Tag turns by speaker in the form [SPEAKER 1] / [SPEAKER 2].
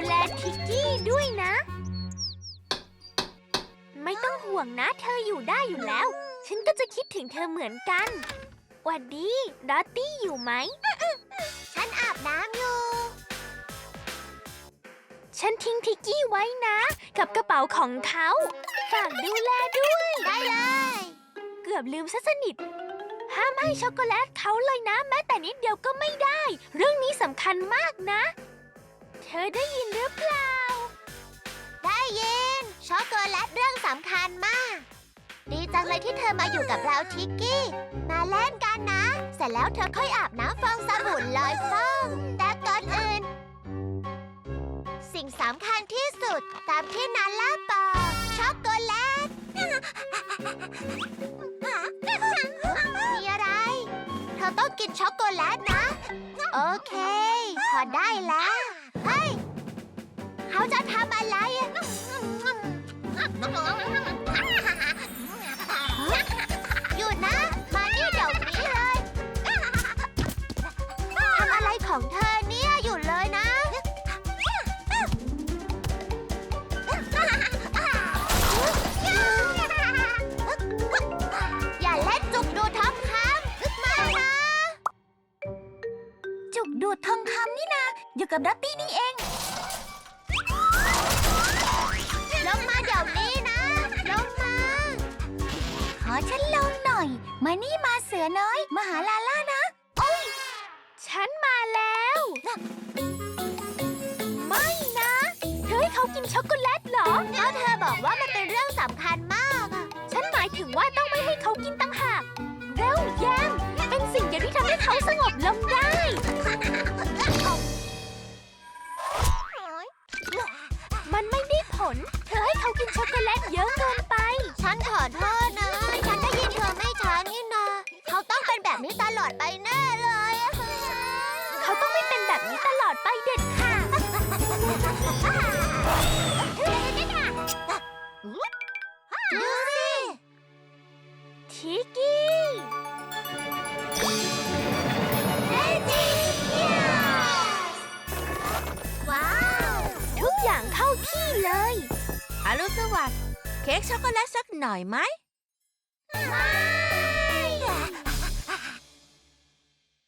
[SPEAKER 1] ดูแลทิกกี้ด้วยนะ ไม่ต้องห่วงนะ เธออยู่ได้อยู่แล้ว ฉันก็จะคิดถึงเธอเหมือนกันหวัดดีดอตตี้อยู่ไหม
[SPEAKER 2] ฉันอาบน้ำอยู่
[SPEAKER 1] ฉันทิ้งทิกกี้ไว้นะ กับกระเป๋าของเขา ฝากดูแลด้วย
[SPEAKER 2] ได้เลย
[SPEAKER 1] เกือบลืมซะสนิท ห้ามให้ช็อกโกแลตเขาเลยนะ แม้แต่นิดเดียวก็ไม่ได้ เรื่องนี้สำคัญมากนะ เธอได้ยินหรือเปล่า
[SPEAKER 2] ได้ยิน ช็อกโกแลตเรื่องสำคัญมาก ดีจังเลยที่เธอมาอยู่กับเราทิกกี้ มาเล่นกันนะ เสร็จแล้วเธอค่อยอาบน้ำฟองสบู่ลอยฟองแต่ก่อนอื่น สิ่งสำคัญที่สุดตามที่นาล่าบอกช็อกโกแลต มีอะไร เธอต้องกินช็อกโกแลตนะ โอเค พอได้แล้ว เฮ้ย เขาจะทำอะไรอะ ดูดทองคำนี่
[SPEAKER 1] นะอยู่กับดัตตี้นี่เอง
[SPEAKER 2] ลงมาเดี๋ยวนี้นะ ลงมา
[SPEAKER 1] ขอฉันลงหน่อย มานี่มาเสือน้อย มาหาลาล่านะ โอ้ย ฉันมาแล้ว ไม่นะเธอให้เขากินช็อกโกแลตเหรอ
[SPEAKER 2] ก็เธอบอกว่ามันเป็นเรื่องสำคัญมากอะ
[SPEAKER 1] ฉันหมายถึงว่าต้องไม่ให้เขากินตั้งหาก เร็วแยมเป็นสิ่งเดียวที่ทำให้เขาสงบลงได้ กินช็อกโกแลตเยอะเกินไป
[SPEAKER 2] ฉันขอโทษนะ ฉันได้ยินเธอไม่ช้านี่นาเขาต้องเป็นแบบนี้ตลอดไปแน่เลยอะ
[SPEAKER 1] เขาต้องไม่เป็นแบบนี้ตลอดไปเด็ดขาด
[SPEAKER 2] ดูสิ
[SPEAKER 1] ทิกกี้
[SPEAKER 2] เล่นจริงเนี่ยว้าว
[SPEAKER 1] ทุกอย่างเข้าที่เลย
[SPEAKER 3] อรุณสวัสดิ์เค้กช็อกโกแลตสักหน่อยไหม
[SPEAKER 2] ไม่